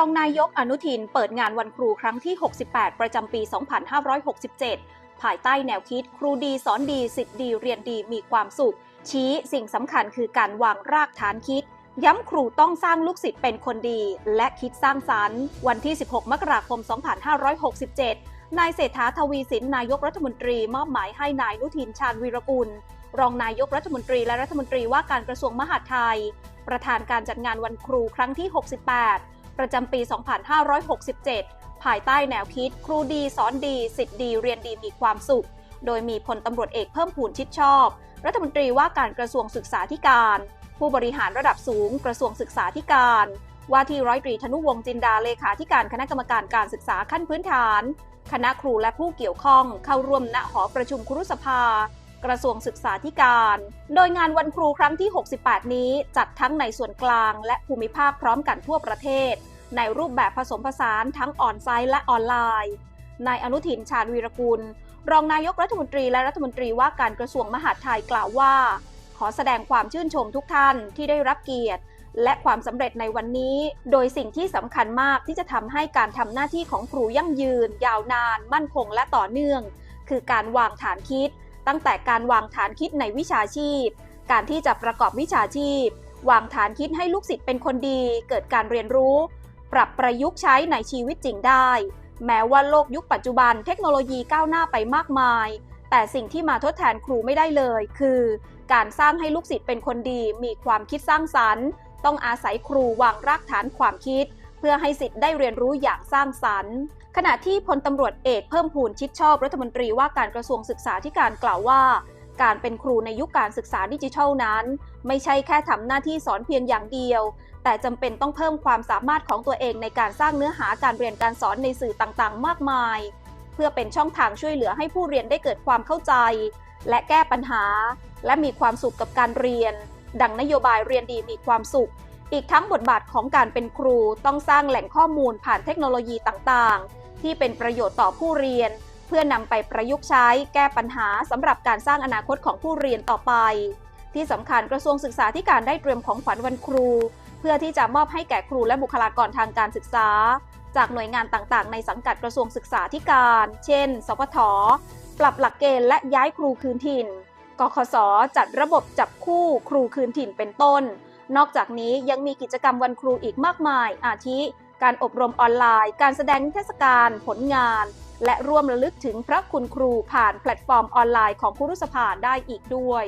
องนายกอนุทินเปิดงานวันครูครั้งที่ 68 ประจำปี 2567 ภายใต้แนวคิดครูดีสอนดีสิทธิ์ดีเรียนดีมีความสุข ชี้สิ่งสำคัญคือการวางรากฐานคิด ย้ำครูต้องสร้างลูกศิษย์เป็นคนดี และคิดสร้างสรรค์ วันที่ 16 มกราคม 2567 นายเศรษฐาทวีสินนายกรัฐมนตรีมอบหมายให้นายนุทินชาญวีรกุล รองนายกรัฐมนตรีและรัฐมนตรีว่าการกระทรวงมหาดไทย ประธานการจัดงานวันครูครั้งที่ 68 ประจำปี 2567 ภายใต้แนวคิด ครูดีสอนดี สิทธิ์ดีเรียนดีมีความสุข โดยมีพลตำรวจเอกเพิ่มพูนชิดชอบ รัฐมนตรีว่าการกระทรวงศึกษาธิการ ผู้บริหารระดับสูงกระทรวงศึกษาธิการ ว่าที่ร้อยตรีธนุวงศ์จินดาเลขาธิการคณะกรรมการการศึกษาขั้นพื้นฐาน คณะครูและผู้เกี่ยวข้องเข้าร่วมณหอประชุมครุสภา กระทรวงศึกษาธิการ โดยงานวันครูครั้งที่ 68 นี้จัดทั้งในส่วนกลางและภูมิภาคพร้อมกันทั่วประเทศ ในรูปแบบผสมผสานทั้งออนไซต์และออนไลน์ นายอนุทินชาญวีรกุล รองนายกรัฐมนตรีและรัฐมนตรีว่าการกระทรวงมหาดไทยกล่าวว่า ขอแสดงความชื่นชมทุกท่านที่ได้รับเกียรติและความสำเร็จในวันนี้ โดยสิ่งที่สำคัญมากที่จะทำให้การทำหน้าที่ของครูยั่งยืน ยาวนาน มั่นคงและต่อเนื่อง คือการวางฐานคิด ตั้งแต่การวางฐานคิดในวิชาชีพ การที่จะประกอบวิชาชีพ วางฐานคิดให้ลูกศิษย์เป็นคนดี เกิดการเรียนรู้ ปรับประยุกต์ใช้ในชีวิตจริงได้ แม้ว่าโลกยุคปัจจุบันเทคโนโลยีก้าวหน้าไปมากมาย แต่สิ่งที่มาทดแทนครูไม่ได้เลย คือ การสร้างให้ลูกศิษย์เป็นคนดี มีความคิดสร้างสรรค์ ต้องอาศัยครูวางรากฐานความคิด เพื่อให้สิทธิ์ได้เรียนรู้อย่างสร้างสรรค์ ขณะที่พลตำรวจเอกเพิ่มพูนชิดชอบรัฐมนตรีว่าการกระทรวงศึกษาธิการกล่าวว่า การเป็นครูในยุคการศึกษาดิจิทัลนั้น ไม่ใช่แค่ทำหน้าที่สอนเพียงอย่างเดียว แต่จำเป็นต้องเพิ่มความสามารถของตัวเองในการสร้างเนื้อหาการเรียนการสอนในสื่อต่างๆ มากมาย เพื่อเป็นช่องทางช่วยเหลือให้ผู้เรียนได้เกิดความเข้าใจ และแก้ปัญหา และมีความสุขกับการเรียน ดังนโยบายเรียนดีมีความสุข อีกทั้งบทบาทของการเป็นครูต้องสร้างแหล่งข้อมูลผ่านเทคโนโลยีต่างๆ ที่เป็นประโยชน์ต่อผู้เรียน เพื่อนำไปประยุกต์ใช้แก้ปัญหาสำหรับการสร้างอนาคตของผู้เรียนต่อไป ที่สำคัญกระทรวงศึกษาธิการได้เตรียมของขวัญวันครู เพื่อที่จะมอบให้แก่ครูและบุคลากรทางการศึกษา จากหน่วยงานต่างๆ ในสังกัดกระทรวงศึกษาธิการ เช่น สพทปรับหลักเกณฑ์และย้ายครูคืนถิ่น กคสจัดระบบจับคู่ครูคืนถิ่นเป็นต้น นอกจากนี้ยังมีกิจกรรมวันครูอีกมากมาย อาทิ การอบรมออนไลน์ การแสดงนิทรรศการ ผลงาน และร่วมระลึกถึงพระคุณครูผ่านแพลตฟอร์มออนไลน์ของคุรุษภาได้อีกด้วย